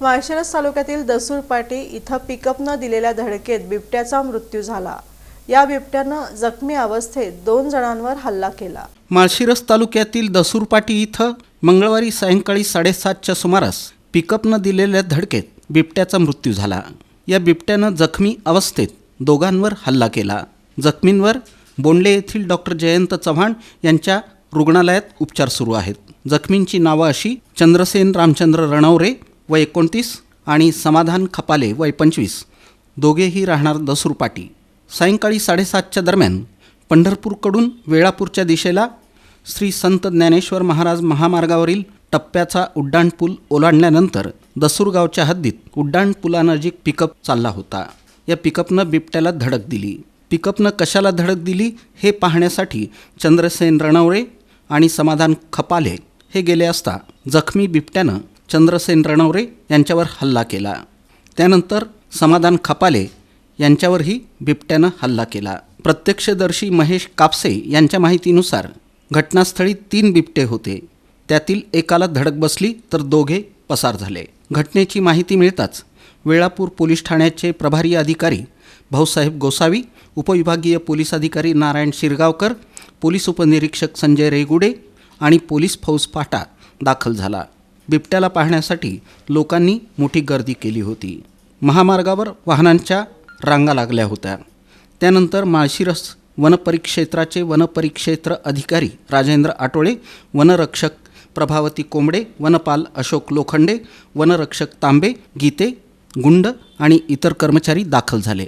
माळशिरस तालुक्यातील दसूरपाटी इथं पिकअपनं दिलेल्या धडकेत बिबट्याचा मृत्यू झाला. या बिबट्यानं जखमी अवस्थेत दोन जणांवर हल्ला केला. माळशिरस तालुक्यातील दसूरपाटी इथं मंगळवारी सायंकाळी साडेसातच्या सुमारास पिकअपनं दिलेल्या धडकेत बिबट्याचा मृत्यू झाला. या बिबट्यानं जखमी अवस्थेत दोघांवर हल्ला केला. जखमींवर बोंडले येथील डॉक्टर जयंत चव्हाण यांच्या रुग्णालयात उपचार सुरू आहेत. जखमींची नावं अशी चंद्रसेन रामचंद्र रणवरे वय एकोणतीस आणि समाधान खपाले वय पंचवीस. दोघेही राहणार दसरुपाटी. सायंकाळी साडेसातच्या दरम्यान पंढरपूरकडून वेळापूरच्या दिशेला श्री संत ज्ञानेश्वर महाराज महामार्गावरील टप्प्याचा उड्डाणपूल ओलांडल्यानंतर दसूरगावच्या हद्दीत उड्डाणपुलानजीक पिकअप चालला होता. या पिकअपनं बिबट्याला धडक दिली. पिकअपनं कशाला धडक दिली हे पाहण्यासाठी चंद्रसेन रणवरे आणि समाधान खपाले हे गेले असता जखमी बिबट्यानं चंद्रसेन रणवरे यांच्यावर हल्ला केला. त्यानंतर समाधान खपाले यांच्यावरही बिबट्यानं हल्ला केला. प्रत्यक्षदर्शी महेश कापसे यांच्या माहितीनुसार घटनास्थळी तीन बिबटे होते. त्यातील एकाला धडक बसली तर दोघे पसार झाले. घटनेची माहिती मिळताच वेळापूर पोलीस ठाण्याचे प्रभारी अधिकारी भाऊसाहेब गोसावी उपविभागीय पोलीस अधिकारी नारायण शिरगावकर पोलीस उपनिरीक्षक संजय रेगुडे आणि पोलीस फौज फाटा दाखल झाला. बिबट्याला पाहण्यासाठी लोकांनी मोठी गर्दी केली होती. महामार्गावर वाहनांच्या रांगा लागल्या होत्या. त्यानंतर माळशिरस वनपरिक्षेत्राचे वनपरिक्षेत्र अधिकारी राजेंद्र आटोळे वनरक्षक प्रभावती कोंबडे वनपाल अशोक लोखंडे वनरक्षक तांबे गीते गुंड आणि इतर कर्मचारी दाखल झाले.